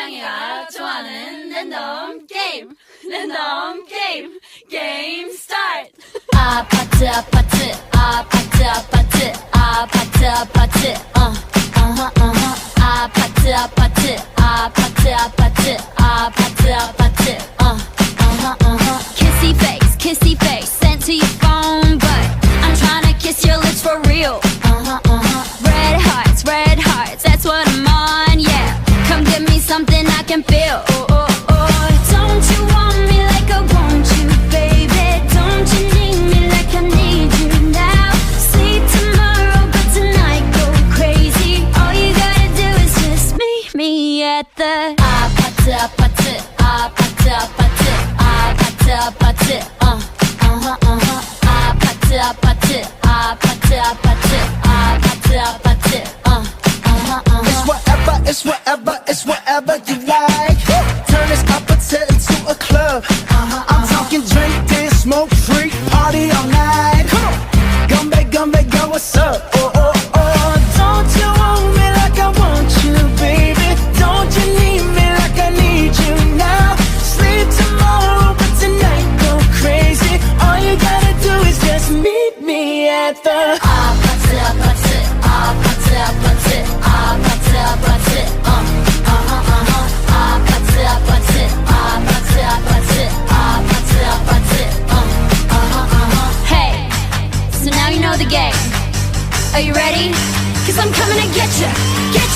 짱이가 좋아하는 랜덤 게임. 랜덤 게임. 게임 스타트 아파트 아파트 아파트 아파트 아파트 아파트 the It's whatever it's whatever it's whatever you like Turn this up into a club I'm talking drink and smoke Are you ready? Cause I'm coming to get you. Get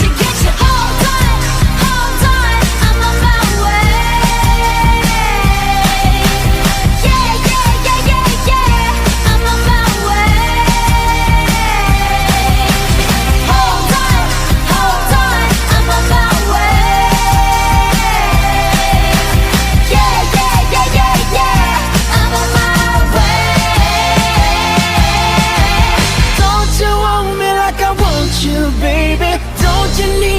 you, baby. Don't you need?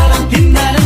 ഹിന്നാരം ഹിന്നാരം